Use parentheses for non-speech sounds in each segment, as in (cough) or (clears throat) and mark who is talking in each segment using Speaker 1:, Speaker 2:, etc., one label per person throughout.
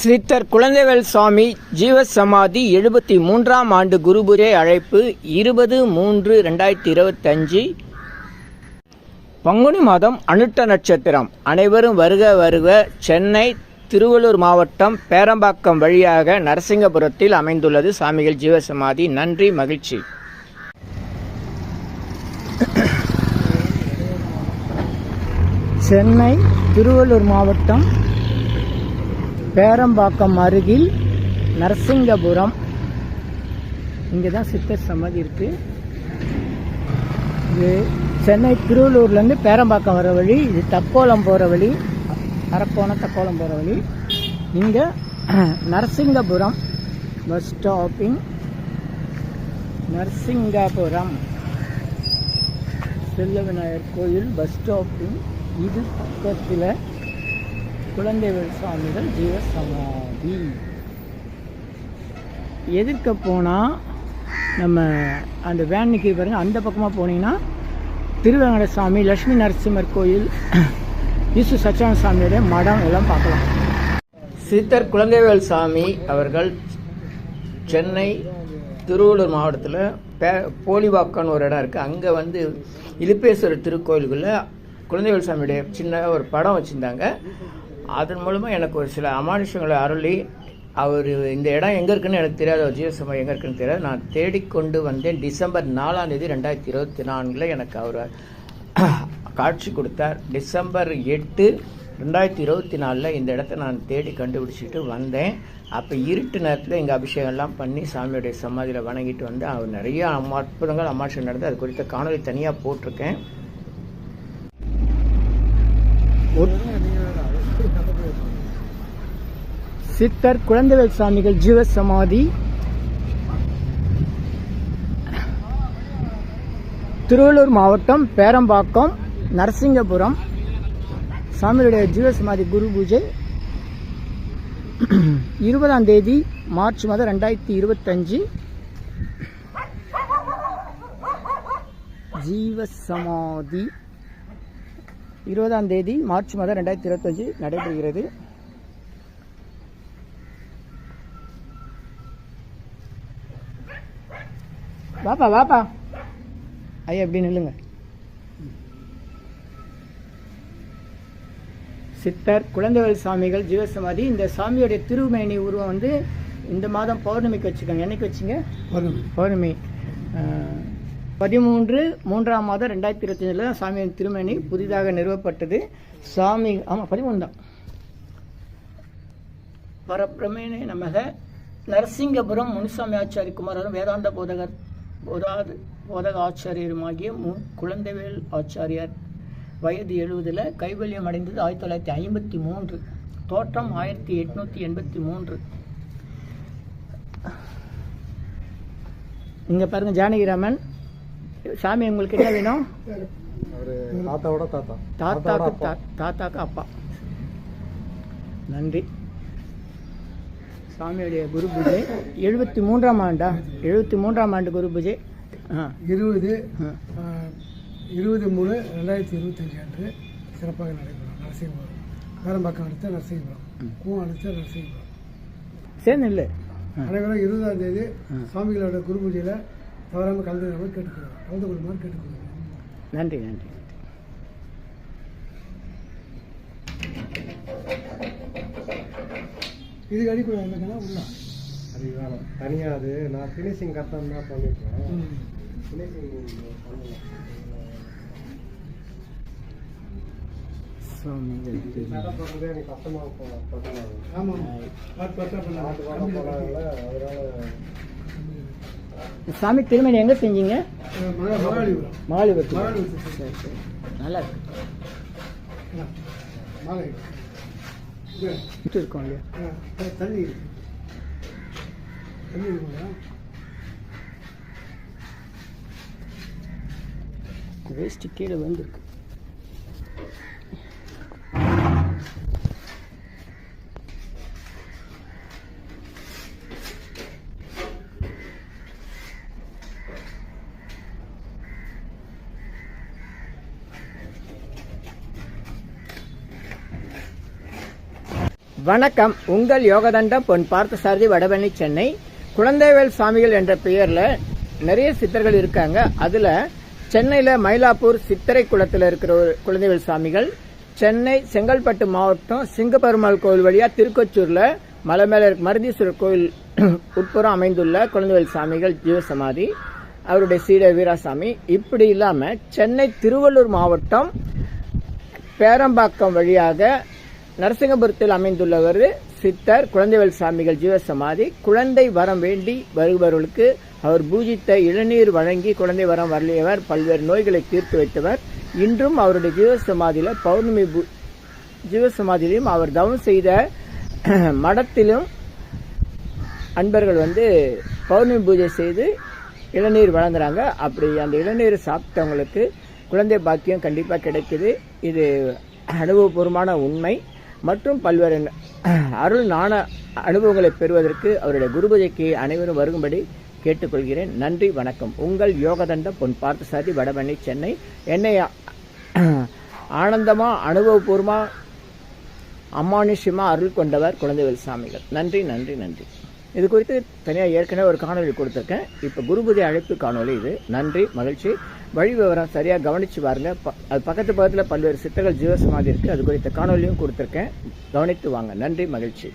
Speaker 1: சித்தர் குழந்தைவேல் சுவாமி ஜீவசமாதி எழுபத்தி மூன்றாம் ஆண்டு குருபுரே அழைப்பு இருபது மூன்று ரெண்டாயிரத்தி இருபத்தஞ்சு. பங்குனி மாதம் அனுட்ட நட்சத்திரம். அனைவரும் வருக வருக சென்னை திருவள்ளூர் மாவட்டம் பேரம்பாக்கம் வழியாக நரசிங்கபுரத்தில் அமைந்துள்ளது சாமிகள் ஜீவசமாதி. நன்றி மகிழ்ச்சி. சென்னை திருவள்ளூர் மாவட்டம் பேரம்பாக்கம் அருகில் நரசிங்கபுரம். இங்கே தான் சித்தர் சமாதி இருக்குது இது சென்னை திருவள்ளூர்லேருந்து பேரம்பாக்கம் வர வழி இது தக்கோலம் போகிற வழி அரப்போன தக்கோலம் போகிற வழி. இங்கே (clears throat) நரசிங்கபுரம் பஸ் ஸ்டாப்பிங். நரசிங்கபுரம். செல்ல விநாயகர் கோயில் பஸ் ஸ்டாப்பிங். இது பக்கத்தில் குழந்தைவேல் சுவாமிகள் ஜீவசமாதி. எதிர்க்க போனால் நம்ம அந்த வேன் நிற்கி பாருங்க அந்த பக்கமாக போனீங்கன்னா திருவேங்கட சாமி லக்ஷ்மி நரசிம்மர் கோயில் ஈசு சச்சிதானந்த சுவாமியோடைய மடம் எல்லாம் பார்க்கலாம். சித்தர் குழந்தைவேல் சாமி அவர்கள் சென்னை திருவள்ளூர் மாவட்டத்தில் பே போலிவாக்கான்னு ஒரு இடம் இருக்குது அங்கே வந்து இலுப்பேஸ்வரர் திருக்கோயிலுக்குள்ளே குழந்தைவேல் சாமியுடைய சின்ன ஒரு படம் வச்சுருந்தாங்க. அதன் மூலமாக எனக்கு ஒரு சில அமானுஷங்களை அருளி அவர் இந்த இடம் எங்கே இருக்குன்னு எனக்கு தெரியாது அவர் ஜீவசமயம் எங்கே இருக்குன்னு தெரியாது. நான் தேடிக்கொண்டு வந்தேன் டிசம்பர் நாலாம் தேதி ரெண்டாயிரத்தி இருபத்தி நான்கில் எனக்கு அவர் காட்சி கொடுத்தார். டிசம்பர் எட்டு ரெண்டாயிரத்தி இருபத்தி நாலில் இந்த இடத்த நான் தேடி கண்டுபிடிச்சிட்டு வந்தேன். அப்போ இருட்டு நேரத்தில் எங்கள் அபிஷேகம்லாம் பண்ணி சாமியுடைய சமாதியில் வணங்கிட்டு வந்து அவர் நிறைய அற்புதங்கள் அமாஷம் நடந்து அது குறித்த காணொலி தனியாக போட்டிருக்கேன். சித்தர் குழந்தைவேல் சாமிகள் ஜீவ சமாதி. திருவள்ளூர் மாவட்டம் பேரம்பாக்கம் நரசிங்கபுரம். சாமியுடைய ஜீவசமாதி குரு பூஜை. இருபதாம் தேதி மார்ச் மாதம் ரெண்டாயிரத்தி இருபத்தஞ்சு. ஜீவசமாதி இருபதாம் தேதி மார்ச் மாதம் ரெண்டாயிரத்தி இருபத்தஞ்சு நடைபெறுகிறது. வாப்பா வாப்பா. ஐயா எப்படி நில்லுங்க. சித்தர் குழந்தைவேல் சாமிகள் ஜீவசமாதி இந்த சாமியோடைய திருமேனி உருவம் வந்து இந்த மாதம் பௌர்ணமிக்கு வச்சுக்கோங்க. என்னைக்கு வச்சிங்க? பௌர்ணமி. அஹ், பதிமூன்று மூன்றாம் மாதம் ரெண்டாயிரத்தி இருபத்தஞ்சில் தான் சாமியின் திருமேனி புதிதாக நிறுவப்பட்டது. சாமி ஆமாம் பதிமூணு தான். பரபிரமேனே நமக. நரசிங்கபுரம் முனுசாமி ஆச்சாரி குமாரரும் வேதாந்த போதகர். போதாது. போதக ஆச்சாரியருமாகிய மு குழந்தைவேல் ஆச்சாரியார் வயது எழுபதில் கைவல்யம் அடைந்தது ஆயிரத்தி தொள்ளாயிரத்தி ஐம்பத்தி மூன்று. தோற்றம் ஆயிரத்தி எட்நூற்றி எண்பத்தி மூன்று. இங்கே பாருங்க ஜானகிராமன். சாமி உங்களுக்கு என்ன வேணும்?
Speaker 2: தாத்தாவோட தாத்தா.
Speaker 1: தாத்தாக்கு தாத்தாக்கு அப்பா. நன்றி. சாமியுடைய குரு பூஜை. எழுபத்தி மூன்றாம் ஆண்டா? எழுபத்தி மூன்றாம் ஆண்டு குரு பூஜை.
Speaker 2: இருபது இருபது மூணு ரெண்டாயிரத்தி இருபத்தஞ்சு அன்று சிறப்பாக நடைபெறும். நரசிங்கபுரம் வேரம்பாக்கம் அடுத்த நரசிங்கபுரம் கூவம் அடுத்த நரசிங்கபுரம்
Speaker 1: சரி இல்லை.
Speaker 2: அனைவரும் இருபதாம் தேதி சுவாமிகளோட குரு பூஜையில் தவறாமல் கலந்து கேட்டுக்கிறோம் கலந்து கொள்ளுமாறு கேட்டுக்கொள்கிறோம்
Speaker 1: நன்றி நன்றி.
Speaker 2: இதுக்கு அடிப்படை என்னன்னா உள்ள
Speaker 3: அது வேலை தனியாக அது. நான் ஃபினிஷிங் கரெக்டாக தான் பண்ணிருக்கேன். ஃபினிஷிங் பண்ணல.
Speaker 1: சுவாமிகள்
Speaker 3: நடை போடுறதே எனக்கு கஷ்டமாக
Speaker 2: ஆமாம்
Speaker 1: சாமி திருமணி எங்கே செஞ்சீங்க? சரி நல்லா இருக்கு. விட்டு இருக்கோம் இல்லையா
Speaker 2: தண்ணி இருக்கு. தண்ணி இருக்குங்களா?
Speaker 1: வேஸ்ட்டு கீழே வந்துருக்கு வணக்கம். உங்கள் யோகதண்டம் பொன் பார்த்தசாரதி வடபழனி சென்னை. குழந்தைவேல் சாமிகள் என்ற பெயரில் நிறைய சித்தர்கள் இருக்காங்க. அதில் சென்னையில் மயிலாப்பூர் சித்திரை குளத்தில் இருக்கிற ஒரு குழந்தைவேல் சாமிகள் சென்னை செங்கல்பட்டு மாவட்டம் சிங்கப்பெருமாள் கோவில் வழியாக திருக்கொச்சூரில் மலை மேலே இருக்க மருதீஸ்வரர் கோவில் (clears throat) உட்புறம் அமைந்துள்ள குழந்தைவேல் சாமிகள் ஜீவசமாதி அவருடைய சீடர் வீராசாமி. இப்படி இல்லாமல் சென்னை திருவள்ளூர் மாவட்டம் பேரம்பாக்கம் வழியாக நரசிங்கபுரத்தில் அமைந்துள்ளவர் சித்தர் குழந்தைவேல் சாமிகள் ஜீவசமாதி. குழந்தை வரம் வேண்டி வருபவர்களுக்கு அவர் பூஜித்த இளநீர் வழங்கி குழந்தை வரம் வரலியவர். பல்வேறு நோய்களை தீர்த்து வைத்தவர். இன்றும் அவருடைய ஜீவசமாதியில பௌர்ணமி பூ- ஜீவசமாதியிலும் அவர் தவம் செய்த (clears throat) மடத்திலும் அன்பர்கள் வந்து பௌர்ணமி பூஜை செய்து இளநீர் வழங்குறாங்க. அப்படி அந்த இளநீர் சாப்பிட்டவங்களுக்கு குழந்தை பாக்கியம் கண்டிப்பாக கிடைக்குது. இது அனுபவபூர்வமான உண்மை. மற்றும் பல்வேறு அருள் நாண அனுபவங்களை பெறுவதற்கு அவருடைய குருபூஜைக்கு அனைவரும் வருகும்படி கேட்டுக்கொள்கிறேன். நன்றி வணக்கம். உங்கள் யோகதண்ட பொன் பார்த்தசாரி வடபண்ணி சென்னை. என்னை ஆனந்தமா அனுபவபூர்வமா அமானுஷ்யமா அருள் கொண்டவர் குழந்தைவேல் சாமிகள். நன்றி நன்றி நன்றி. இது குறித்து தனியாக ஏற்கனவே ஒரு காணொளி கொடுத்துருக்கேன். இப்போ குருபுதி அழைப்பு காணொளி இது. நன்றி மகிழ்ச்சி. வழி விவரம் சரியாக கவனித்து பாருங்க. ப- அது பக்கத்து பக்கத்தில் பல்வேறு சித்தர்கள் ஜீவசமாதி இருக்குது அது குறித்த காணொலியும் கொடுத்துருக்கேன். கவனித்து வாங்க. நன்றி மகிழ்ச்சி.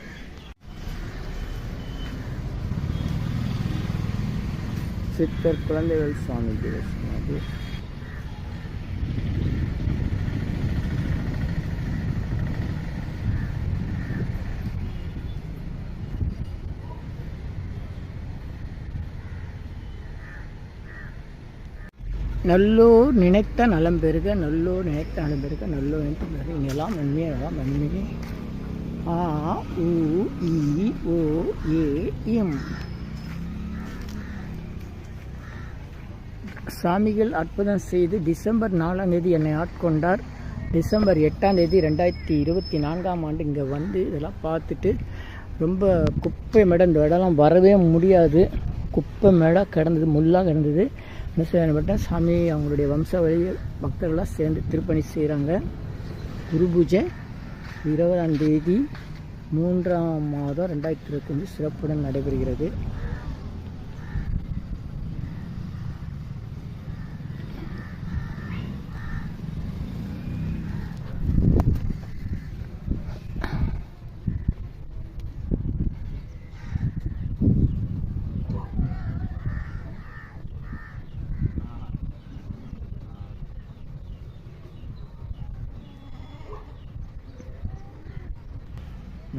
Speaker 1: சித்தர் குழந்தைகள் சுவாமி ஜீவசமாதி நல்லோர் நினைத்த நலம் பெருக நல்லோர் நினைத்த நலம் பெருக நல்லோர் நினைத்த பெருக. இங்கெல்லாம் நன்மையே எல்லாம் நன்மையே ஆ உ இ ஓ ஏ இம் சாமிகள் அற்புதம் செய்து டிசம்பர் நாலாம் தேதி என்னை ஆட்கொண்டார். டிசம்பர் எட்டாம் தேதி ரெண்டாயிரத்தி இருபத்தி நான்காம் ஆண்டு இங்கே வந்து இதெல்லாம் பார்த்துட்டு ரொம்ப குப்பை மேடம் இந்த இடம்லாம் வரவே முடியாது. குப்பை மேடம் கிடந்தது முள்ளாக கிடந்தது. என்ன செய்யப்பட்ட சாமி அவங்களுடைய வம்ச பக்தர்களாக சேர்ந்து திருப்பணி செய்கிறாங்க. குரு பூஜை இருபதாம் தேதி மூன்றாம் மாதம் ரெண்டாயிரத்தி இருபத்தஞ்சு சிறப்புடன் நடைபெறுகிறது.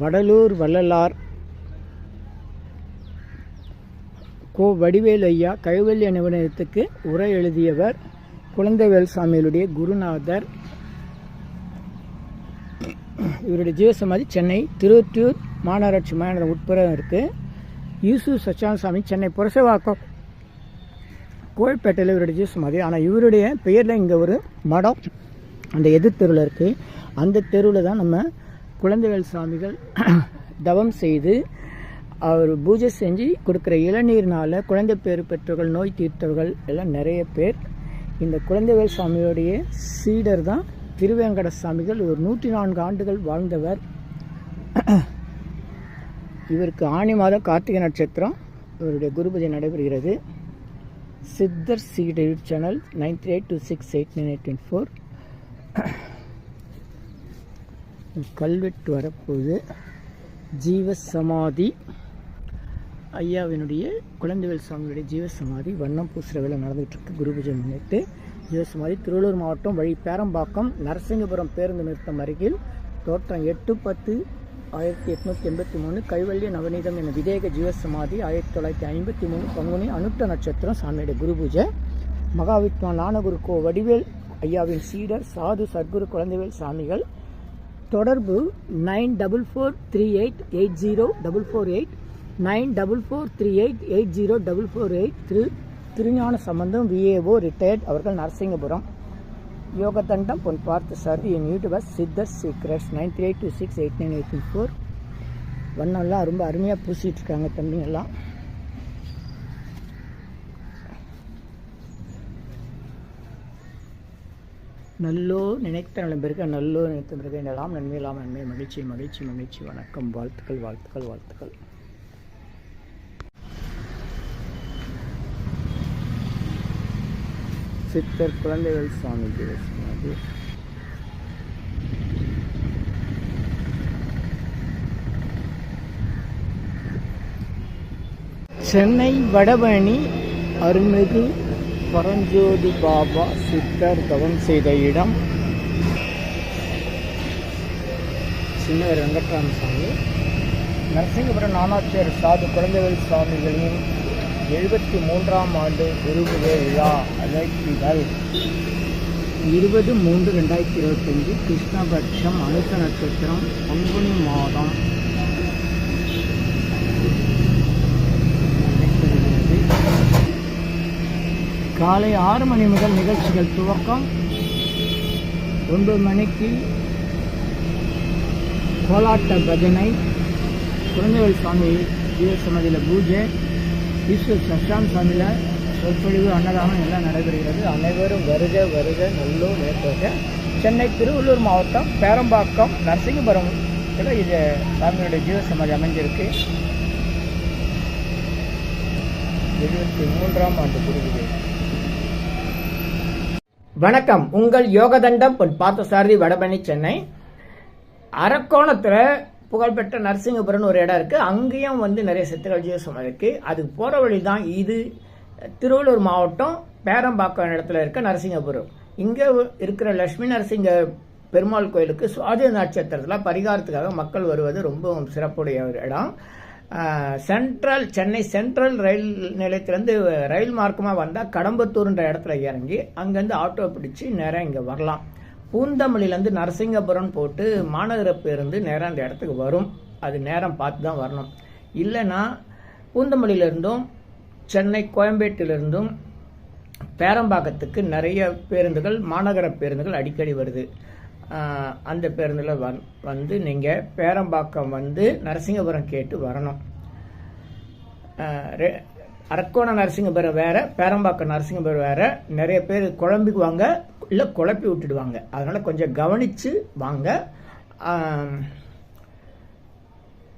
Speaker 1: வடலூர் வள்ளலார் கோ வடிவேல் ஐயா கைவல்ய நிபுணத்துக்கு உரை எழுதியவர் குழந்தைவேல் சாமிகளுடைய குருநாதர். இவருடைய ஜீவசமாதி சென்னை திருவொற்றியூர் மாநகராட்சி மாநகரம் உட்புறம் இருக்குது யூசு சச்சான் சாமி சென்னை புரசவாக்கம் கோழ்பேட்டையில் இவருடைய ஜீவசமாதி. ஆனால் இவருடைய பெயரில் இங்கே ஒரு மடம் அந்த எதிர் தெருவில் இருக்குது அந்த தெருவில் தான் நம்ம குழந்தைகள் சாமிகள் (clears throat) தவம் செய்து அவர் பூஜை செஞ்சு கொடுக்குற இளநீர்னால் குழந்தை பேர் பெற்றவர்கள் நோய் தீர்த்தவர்கள் எல்லாம் நிறைய பேர். இந்த குழந்தைவேல் சாமியோடைய சீடர் தான் திருவேங்கட சாமிகள். ஒரு நூற்றி நான்கு ஆண்டுகள் வாழ்ந்தவர். (clears throat) இவருக்கு ஆணி மாதம் கார்த்திகை நட்சத்திரம். இவருடைய குருபூஜை நடைபெறுகிறது. சித்தர் சீடர் channel nine three eight two six eight nine eight ten four கல்வெட்டு வரப்போகுது. ஜீவ சமாதி ஐயாவினுடைய குழந்தைவேல் சுவாமியுடைய ஜீவசமாதி வண்ணம் பூசுகிற வேலை நடந்துகிட்டு குருபூஜை முன்னிட்டு ஜீவசமாதி திருவள்ளூர் மாவட்டம் வழி பேரம்பாக்கம் நரசிங்கபுரம் பேருந்து நிறுத்தம் அருகில் தோட்டம் எட்டு பத்து ஆயிரத்தி எட்நூற்றி எண்பத்தி மூணு கைவல்ய நவநீதம் என விதேக ஜீவசமாதி ஆயிரத்தி தொள்ளாயிரத்தி ஐம்பத்தி மூணு பங்குனி அனுட்ட நட்சத்திரம் சாமியுடைய குருபூஜை. மகாவித்வான் ஞானகுரு கோ வடிவேல் ஐயாவின் சீடர் சாது சர்க்குரு குழந்தைவேல் சாமிகள். தொடர்பு nine double four three eight eight zero double four eight nine double four three eight eight zero double four eight Thiru Thirugnana Sambandam VAO retired அவர்கள் நரசிங்கபுரம். யோகதண்டம் பொன் பார்த்து சார் என் YouTuber Siddhar secrets nine three eight two six eight nine eight four. வண்ணம்லாம் ரொம்ப அருமையாக பூசிகிட்ருக்காங்க தம்பிங்கெல்லாம். நல்லோ நினைத்த நலம் நல்லோ நினைத்த பிறகு நலாம் நன்மை இல்லாமல் நன்மை. மகிழ்ச்சி மகிழ்ச்சி மகிழ்ச்சி. வணக்கம். வாழ்த்துக்கள் வாழ்த்துக்கள் வாழ்த்துக்கள். சித்தர் குழந்தைகள் சுவாமி தேவஸ்வாமி. சென்னை வடபழனி அருள்மிகு பரஞ்சோதி பாபா சித்தர் தவம் செய்த இடம். சின்ன வெங்கட்ராம சாமி. நரசிங்கபுரம் நானாச்சியர் சாது குழந்தைகள் சுவாமிகளின் எழுபத்தி மூன்றாம் ஆண்டு குருபுகை விழா அழைப்பிதழ். இருபது மூன்று ரெண்டாயிரத்தி இருபத்தஞ்சு கிருஷ்ணபட்சம் அனுத்த நட்சத்திரம் பங்குனி மாதம். காலை ஆறு மணி முதல் நிகழ்ச்சிகள் துவக்கம். ஒன்பது மணிக்கு கோலாட்ட பஜனை. குழந்தைகள் சுவாமி ஜீவசமதியில் பூஜை. ஈஸ்வர் சஷ்டாம் சுவாமியில் சொற்பொழிவு அன்னதானம் எல்லாம் நடைபெறுகிறது. அனைவரும் வருக வருக நல்லூர் நேர்க சென்னை திருவள்ளூர் மாவட்டம் பேரம்பாக்கம் நரசிங்கபுரம் இது சாமியுடைய ஜீவசமாதி அமைஞ்சிருக்கு. எழுபத்தி மூன்றாம் ஆண்டு குருவிதை வணக்கம். உங்கள் யோகதண்டம் பொன் பார்த்தசாரதி வடபழனி சென்னை. அரக்கோணத்தில் புகழ்பெற்ற நரசிங்கபுரம்னு ஒரு இடம் இருக்குது அங்கேயும் வந்து நிறைய சித்தர்கள் ஜீவசம் இருக்குது அதுக்கு போகிற வழி தான் இது. திருவள்ளூர் மாவட்டம் பேரம்பாக்கம் இடத்துல இருக்க நரசிங்கபுரம். இங்கே இருக்கிற லட்சுமி நரசிங்க பெருமாள் கோயிலுக்கு சுவாதி நட்சத்திரத்தில் பரிகாரத்துக்காக மக்கள் வருவது ரொம்பவும் சிறப்புடைய ஒரு இடம். சென்ட்ரல் சென்னை சென்ட்ரல் ரயில் நிலையத்திலேருந்து ரயில் மார்க்கமாக வந்தால் கடம்பத்தூர்ன்ற இடத்துல இறங்கி அங்கேருந்து ஆட்டோ பிடிச்சி நேராக இங்கே வரலாம். பூந்தமல்லியிலேருந்து நரசிங்கபுரம் போட்டு மாநகர பேருந்து நேராக அந்த இடத்துக்கு வரும். அது நேரம் பார்த்து தான் வரணும். இல்லைன்னா பூந்தமல்லியிலேருந்தும் சென்னை கோயம்பேட்டிலிருந்தும் பேரம்பாக்கத்துக்கு நிறைய பேருந்துகள் மாநகர பேருந்துகள் அடிக்கடி வருது. அந்த பேருந்தில் வந் வந்து நீங்கள் பேரம்பாக்கம் வந்து நரசிங்கபுரம் கேட்டு வரணும். ரெ- அரக்கோணம் நரசிங்கபுரம் வேறு பேரம்பாக்கம் நரசிங்கபுரம் வேறு நிறைய பேர் குழம்பிக்குவாங்க இல்லை குழப்பி விட்டுடுவாங்க. அதனால் கொஞ்சம் கவனித்து வாங்க.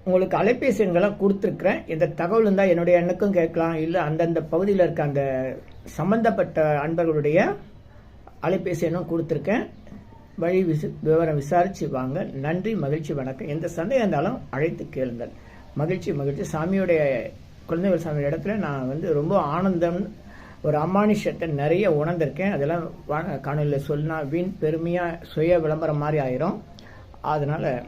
Speaker 1: உங்களுக்கு அலைபேசி எண்கள்லாம் கொடுத்துருக்குறேன். இந்த தகவல் இருந்தால் என்னுடைய எண்ணுக்கும் கேட்கலாம். இல்லை அந்தந்த பகுதியில் இருக்க அந்த சம்பந்தப்பட்ட அன்பர்களுடைய அலைபேசி எண்ணும் கொடுத்துருக்கேன். வழி விசு விவரம் விசாரித்து வாங்க. நன்றி மகிழ்ச்சி வணக்கம். எந்த சந்தேகம் இருந்தாலும் அழைத்து கேளுங்கள். மகிழ்ச்சி மகிழ்ச்சி. சாமியுடைய குழந்தைகள் சாமி இடத்துல நான் வந்து ரொம்ப ஆனந்தம் ஒரு அமானுஷத்தை நிறைய உணர்ந்திருக்கேன். அதெல்லாம் வா- காணொலியில் சொன்னா வீண் பெருமையாக சுய விளம்பரம் மாதிரி ஆயிரும். அதனால்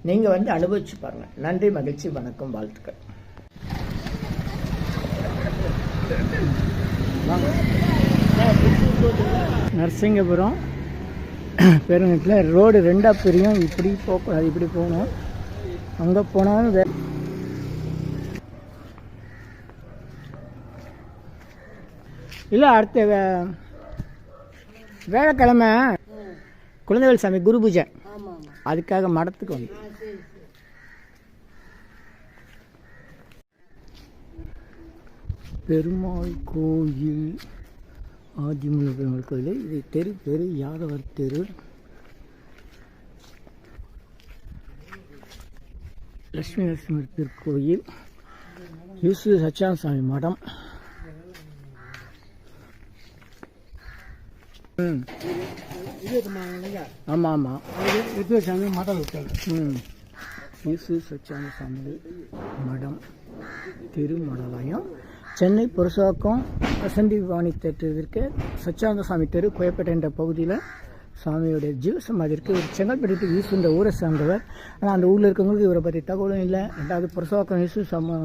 Speaker 1: நீங்கள் வந்து அனுபவிச்சு பாருங்கள் நன்றி மகிழ்ச்சி வணக்கம் வாழ்த்துக்கள். நரசிங்கபுரம். பெருங்கத்தில் ரோடு ரெண்டாக பிரியும். இப்படி போகக்கூடாது இப்படி போகணும். அங்கே போனாலும் வே இல்லை அடுத்த வே வேலைக்கிழமை குழந்தைகள் சாமி குரு பூஜை. அதுக்காக மடத்துக்கு வந்து பெருமாள் கோயில். ஆதிமூல பெருமாள் கோயில். இது தெரு பேர் யாதவர் தெரு. லட்சுமி நரசிம்மர் திருக்கோயில். யூசு சச்சானசாமி மடம். ம். ஆமாம் ஆமாம்
Speaker 2: வித்வேஷாமி மடம்
Speaker 1: ம். யூசு சச்சான மடம். திருமடலாயம். சென்னை புரசாக்கம் வசந்தி வாணி தேட்டருக்கு சச்சானந்த சாமி தெரு கோயப்பேட்டை என்ற பகுதியில் சாமியோடைய ஜீவசமாதி இருக்குது ஒரு செங்கல்பட்டு ஈசு இந்த ஊரை சார்ந்தவர். ஆனால் அந்த ஊரில் இருக்கவங்களுக்கு இவரை பற்றி தகவலும் இல்லை. ரெண்டாவது புரசாக்கம் ஈசு சம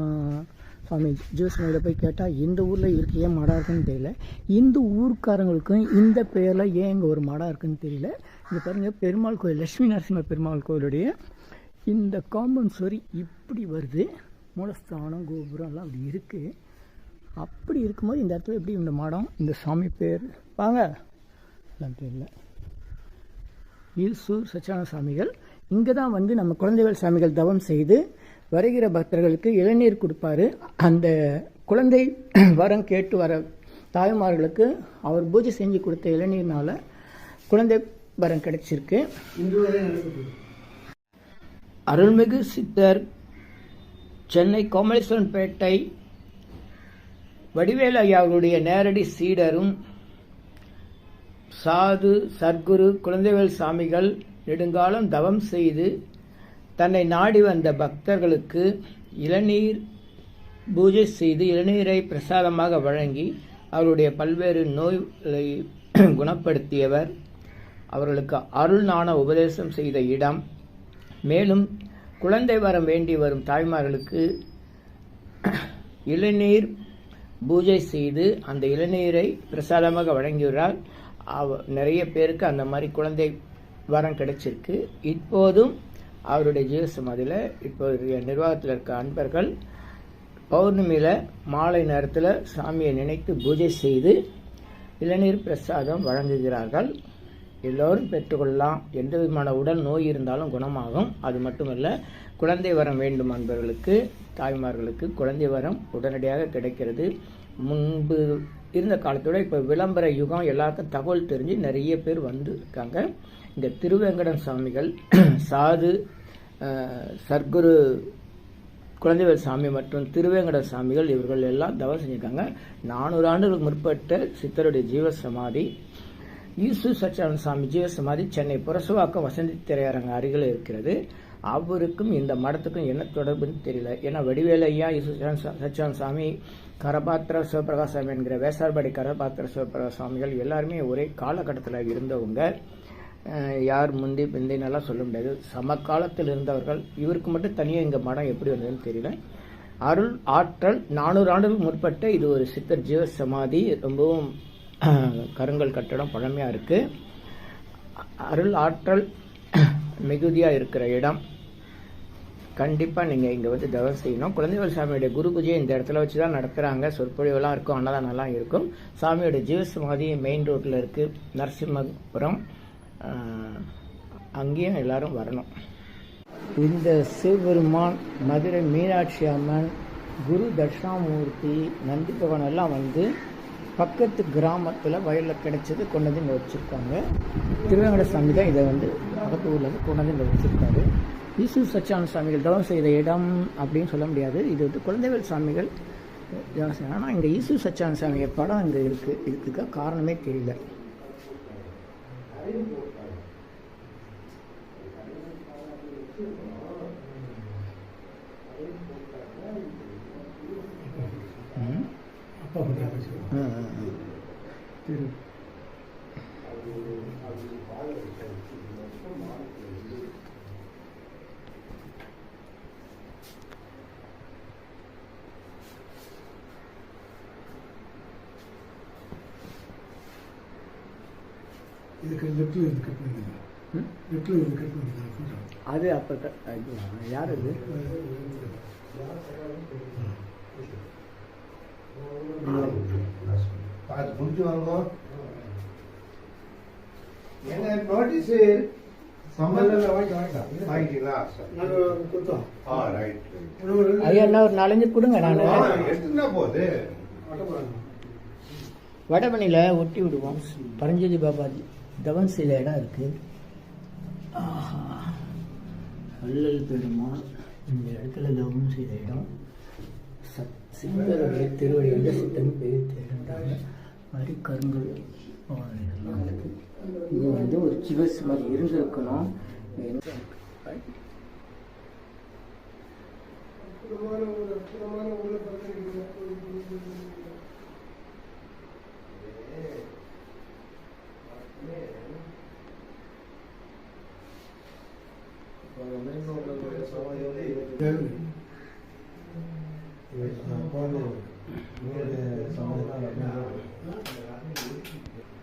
Speaker 1: சுவாமி ஜீவசமாதியில் போய் கேட்டால் இந்த ஊரில் இவருக்கு ஏன் மடம் இருக்குன்னு தெரியல. இந்த ஊர்க்காரங்களுக்கும் இந்த பேரில் ஏன் இங்கே ஒரு மடம் இருக்குன்னு தெரியல. இங்கே பாருங்கள் பெருமாள் கோயில் லட்சுமி நரசிம்ம பெருமாள் கோயிலுடைய இந்த காம்பவுண்ட் சுவரி இப்படி வருது. மூலஸ்தானம் கோபுரம் எல்லாம் அப்படி இருக்குது அப்படி இருக்கும்போது இந்த இடத்துல எப்படி இந்த மடம் இந்த சாமி பேர்? வாங்க. எல்லாம் தெரியல. ஈசூர் சச்சான சாமிகள் இங்கே தான் வந்து நம்ம குழந்தைகள் சாமிகள் தவம் செய்து வருகிற பக்தர்களுக்கு இளநீர் கொடுப்பாரு. அந்த குழந்தை (clears throat) வரம் கேட்டு வர தாய்மார்களுக்கு அவர் பூஜை செஞ்சு கொடுத்த இளநீர்னால் குழந்தை வரம் கிடைச்சிருக்கு. அருள்மிகு சித்தர் சென்னை கோமலேஸ்வரன் பேட்டை வடிவேலு ஐயா அவர்களுடைய நேரடி சீடரும் சாது சர்க்குரு குழந்தைவேல் சாமிகள் நெடுங்காலம் தவம் செய்து தன்னை நாடி வந்த பக்தர்களுக்கு இளநீர் பூஜை செய்து இளநீரை பிரசாதமாக வழங்கி அவருடைய பல்வேறு நோய்களை (clears throat) குணப்படுத்தியவர். அவர்களுக்கு அருள் உபதேசம் செய்த இடம். மேலும் குழந்தை வரம் வேண்டி வரும் தாய்மார்களுக்கு (clears throat) இளநீர் பூஜை செய்து அந்த இளநீரை பிரசாதமாக வழங்கியுள்ளார். அவ நிறைய பேருக்கு அந்த மாதிரி குழந்தை வரம் கிடைச்சிருக்கு. இப்போதும் அவருடைய ஜீவசமாதியில் இப்போதைய நிர்வாகத்தில் இருக்க அன்பர்கள் பௌர்ணமியில் மாலை நேரத்தில் சாமியை நினைத்து பூஜை செய்து இளநீர் பிரசாதம் வழங்குகிறார்கள். எல்லோரும் பெற்றுக்கொள்ளலாம். எந்த விதமான உடல் நோய் இருந்தாலும் குணமாகும். அது மட்டுமல்ல குழந்தை வரம் வேண்டும் அன்பர்களுக்கு தாய்மார்களுக்கு குழந்தை வரம் உடனடியாக கிடைக்கிறது. முன்பு இருந்த காலத்தோட இப்போ விளம்பர யுகம் எல்லாருக்கும் தகவல் தெரிஞ்சு நிறைய பேர் வந்து இருக்காங்க இந்த திருவேங்கடம் சாமிகள் (clears throat) சாது சர்க்குரு குழந்தைவர் சாமி மற்றும் திருவேங்கட சாமிகள் இவர்கள் எல்லாம் தவம் செஞ்சுருக்காங்க. நானூறு ஆண்டுகளுக்கு முற்பட்ட சித்தருடைய ஜீவ சமாதி ஈசு சச்சானந்த சாமி ஜீவசமாதி சென்னை புரசுவாக்கம் வசந்தி திரையரங்க அருகில் இருக்கிறது. அவருக்கும் இந்த மடத்துக்கும் என்ன தொடர்புன்னு தெரியல. ஏன்னா வடிவேல ஐயா ஈசு சச்சானந்த சாமி கரபாத்திர சிவபிரகாஷ் சாமி என்கிற வேசார்பாடி கரபாத்திர சிவபிரகாஷ் சாமிகள் எல்லாருமே ஒரே காலகட்டத்தில் இருந்தவங்க. யார் முந்தி பிந்தினெல்லாம் சொல்ல முடியாது. சமகாலத்தில் இருந்தவர்கள். இவருக்கு மட்டும் தனியாக இங்கே மடம் எப்படி வந்ததுன்னு தெரியல. அருள் ஆற்றல் நானூறு ஆண்டுகள் முற்பட்ட இது ஒரு சித்தர் ஜீவ சமாதி ரொம்பவும் (clears throat) கருங்கல் கட்டடம் பழமையாக இருக்குது அருள் ஆற்றல் (clears throat) மிகுதியாக இருக்கிற இடம். கண்டிப்பாக நீங்கள் இங்கே வந்து தவம் செய்யணும். குழந்தைகள் சாமியுடைய குரு பூஜையை இந்த இடத்துல வச்சு தான் நடத்துகிறாங்க சொற்பொழிவெல்லாம் இருக்கும். அன்னதானம்லாம் இருக்கும். சாமியோட ஜீவசமாதி மெயின் ரோட்டில் இருக்குது நரசிம்மபுரம். அங்கேயும் எல்லாரும் வரணும். இந்த சிவபெருமான் மதுரை மீனாட்சி அம்மன் குரு தட்சிணாமூர்த்தி நந்தி பகவான் எல்லாம் வந்து பக்கத்து கிராமத்தில் வயலில் கிடைச்சது கொண்டு இங்கே வச்சுருக்காங்க. திருவேங்கட சாமி தான் இதை வந்து பக்கத்து ஊரில் வந்து கொண்டு இங்கே வச்சுருக்காரு. ஈசு சச்சான சாமிகள் தவம் செய்த இடம் அப்படின்னு சொல்ல முடியாது. இது வந்து குழந்தைவேல் சாமிகள் தவம் செய்ய ஆனால் இங்கே ஈசு சச்சான சாமிகள் படம் இங்கே இருக்குது இதுக்காக காரணமே தெரியல ம்
Speaker 2: அப்பா பற்றி பேசுவோம்
Speaker 1: ஆ, ஆ, ஆ. திரு
Speaker 2: இதுக்கு லெஃப்டில் இருந்து கட் பண்ணுங்க
Speaker 1: ம்?
Speaker 2: லெஃப்டில் இருந்து கட் பண்ணுங்க
Speaker 1: அது அப்போ யார் அது
Speaker 3: பார்த்து முடிச்சு வாங்க. என்ன நோட்டீஸ்
Speaker 1: ஐயா என்ன ஒரு நாலஞ்சு கொடுங்க நான்.
Speaker 3: போகுது
Speaker 1: வடபணியில் ஒட்டி விடுவோம். பரஞ்சோதி பாபாஜி. தவன் செய்த இடம் இருக்கு. ஆஹா. வள்ளல் பெருமான் இந்த இடத்துல தவம் செய்த இடம். சித்தருடைய திருவடி எந்த சித்தம் பெரிய இடம்ன்றாங்க மாதிரி கருங்கல் ஆ, இதெல்லாம் இருக்கு இது வந்து ஒரு சிவஸ் மாதிரி இருந்திருக்கணும். எந்த-
Speaker 2: அற்புதமான ஒரு அற்புதமான உள்ள பார்த்துருக்கீங்க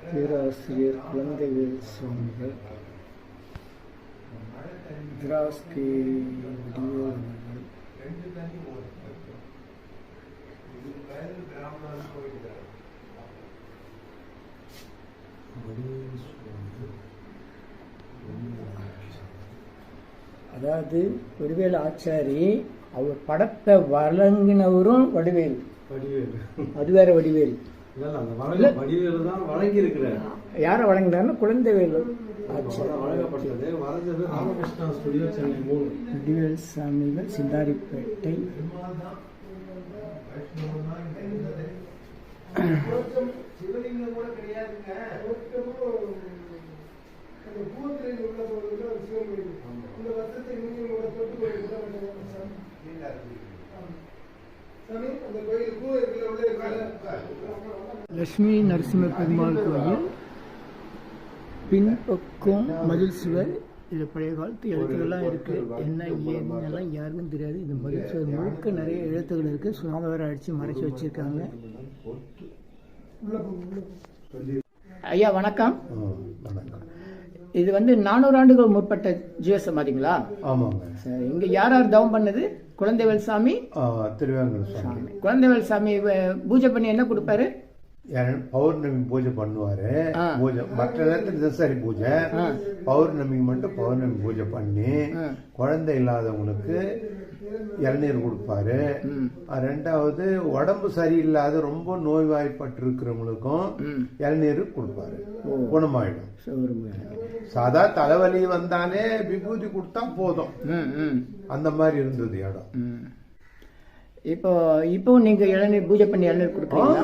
Speaker 1: பேராசிரியர் குழந்தைவேல் சுவாமிகள் திராஸ்கி வடிவேல் அவர்கள் அதாவது வடிவேல் ஆச்சாரி அவர் படத்தை வழங்கினவரும் வடிவேல்.
Speaker 3: வடிவேல்.
Speaker 1: அது வேற வடிவேல்.
Speaker 3: இல்ல இல்ல அந்த வழங்க வடிவேலு தான் வழங்கி இருக்கிறார்
Speaker 1: யாரை வழங்கினாருன்னு குழந்தைவேலு. வடிவேல் சாமிகள் சிந்தாரிப்பேட்டை.
Speaker 2: சிவலிங்கம்
Speaker 1: லக்ஷ்மி நரசிம்ம பெருமாள் கோயில். பின்பக்கம் மதில் சுவர் இது பழைய காலத்து எழுத்துக்கள்லாம் இருக்கு. என்ன ஏதுன்னெல்லாம் யாருக்கும் தெரியாது. இது மதில் சுவர் முழுக்க நிறைய எழுத்துக்கள் இருக்கு. சுனாதவரை அடிச்சு மறைச்சு வச்சிருக்காங்க. ஐயா வணக்கம்.
Speaker 4: வணக்கம்.
Speaker 1: இது வந்து நானூறு ஆண்டுகள் முற்பட்ட ஜீவசமாதிங்களா?
Speaker 4: ஆமாங்க.
Speaker 1: சரி இங்க யார் யார் தவம் பண்ணது? குழந்தைவேல் சாமி
Speaker 4: ஆ, திருவேங்கட சுவாமி.
Speaker 1: குழந்தைவேல் சாமி பூஜை பண்ணி என்ன கொடுப்பாரு?
Speaker 4: பௌர்ணமி பூஜை பண்ணுவாரு. பூஜை மற்ற நேரத்தில் தினசரி பூஜை.
Speaker 1: ஆ.
Speaker 4: பௌர்ணமிக்கு மட்டும் பௌர்ணமி பூஜை பண்ணி. குழந்தை இல்லாதவங்களுக்கு இளநீர் கொடுப்பாரு. ரெண்டாவது உடம்பு சரியில்லாத ரொம்ப நோய்வாய்ப்பட்டு இருக்கிறவங்களுக்கும். இளநீர் கொடுப்பாரு. குணமாயிடும். சாதா தலைவலி வந்தாலே விபூதி கொடுத்தா போதும். அந்த மாதிரி இருந்தது இடம்.
Speaker 1: இப்போ இப்போ நீங்க இளநீர் பூஜை பண்ணி இளநீர் கொடுக்குறீங்களா?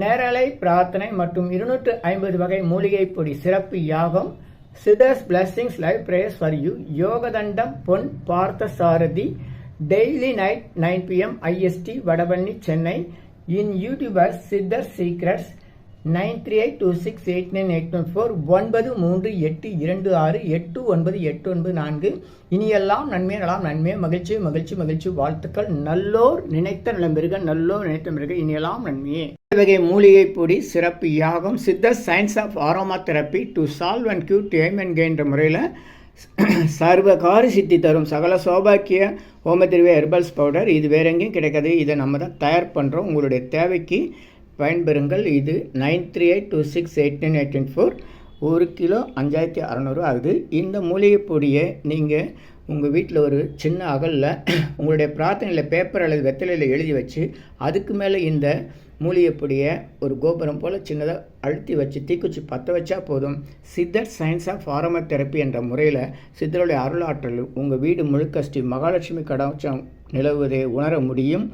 Speaker 1: நேரலை பிரார்த்தனை மற்றும் இருநூற்று ஐம்பது வகை மூலிகை பொடி சிறப்பு யாகம் Siddhars blessings live prayers for you Yogathandam Pon Parthasarathy daily night nine PM IST Vadapalani Chennai. In YouTuber Siddhar secrets nine three eight two six eight nine eight one four ஒன்பது மூன்று எட்டு இரண்டு ஆறு எட்டு ஒன்பது எட்டு ஒன்பது நான்கு. இனியெல்லாம் நன்மை நலாம் நன்மை மகிழ்ச்சி மகிழ்ச்சி மகிழ்ச்சி. வாழ்த்துக்கள். நல்லோர் நினைத்த நலம் நல்லோர் நினைத்த மிருக இனியெல்லாம் நன்மையே. வகை மூலிகை பொடி சிறப்பு யாகம் Siddha science of aromatherapy to solve and Q dam and என்ற முறையில் சர்வகாரி சித்தி தரும் சகல சௌபாக்கிய ஹோமதிருவே ஹெர்பல்ஸ் பவுடர். இது வேற எங்கேயும் கிடைக்காது. இதை நம்ம தான் தயார் பண்ணுறோம் உங்களுடைய தேவைக்கு பயன்பெறுங்கள். இது nine three eight two six eight nine eight nine four. ஒரு கிலோ அஞ்சாயிரத்தி அறநூறு ஆகுது. இந்த மூலிகை பொடியை நீங்கள் உங்கள் வீட்டில் ஒரு சின்ன அகலில் (clears throat) உங்களுடைய பிரார்த்தனையில் பேப்பர் அல்லது வெத்தலையில் எழுதி வச்சு அதுக்கு மேலே இந்த மூலிகைப்பொடியை ஒரு கோபுரம் போல் சின்னதாக அழுத்தி வச்சு தீக்குச்சி பற்ற வச்சா போதும். சித்தர் சயின்ஸ் ஆஃப் ஃபாரம தெரப்பி என்ற முறையில் சித்தருடைய அருளாற்றல் உங்கள் வீடு முழுக்க ஸ்ரீ மகாலட்சுமி கடாட்சம் நிலவுவதை உணர முடியும்.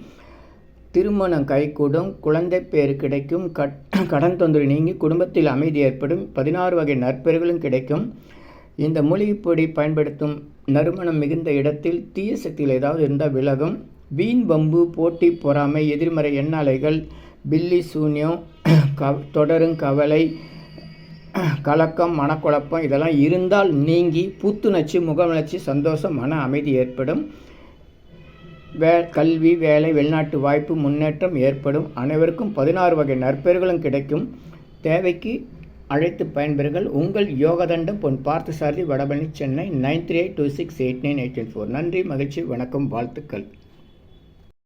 Speaker 1: திருமணம் கைகூடும் குழந்தை பேர் கிடைக்கும் கட் கடன் தொந்தரவு நீங்கி குடும்பத்தில் அமைதி ஏற்படும் பதினாறு வகை நற்பெறுகளும் கிடைக்கும். இந்த மூலிகைப் பொடி பயன்படுத்தும் நறுமணம் மிகுந்த இடத்தில் தீய சக்திகள் ஏதாவது இருந்தால் விலகும். வீண் வம்பு போட்டி பொறாமை எதிர்மறை எண்ணாலைகள் பில்லி சூன்யம் க தொடரும் கவலை கலக்கம் மனக்குழப்பம் இதெல்லாம் இருந்தால் நீங்கி புத்துணர்ச்சி முகமலர்ச்சி சந்தோஷம் மன அமைதி ஏற்படும். வே கல்வி வேலை வெளிநாட்டு வாய்ப்பு முன்னேற்றம் ஏற்படும். அனைவருக்கும் பதினாறு வகை நற்பெயர்களும் கிடைக்கும். தேவைக்கு அழைத்து பயன்பெறுங்கள். உங்கள் Yogathandam Pon Parthasarathy Vadapalani Chennai nine three eight two six eight nine eight four. நன்றி மகிழ்ச்சி வணக்கம் வாழ்த்துக்கள்.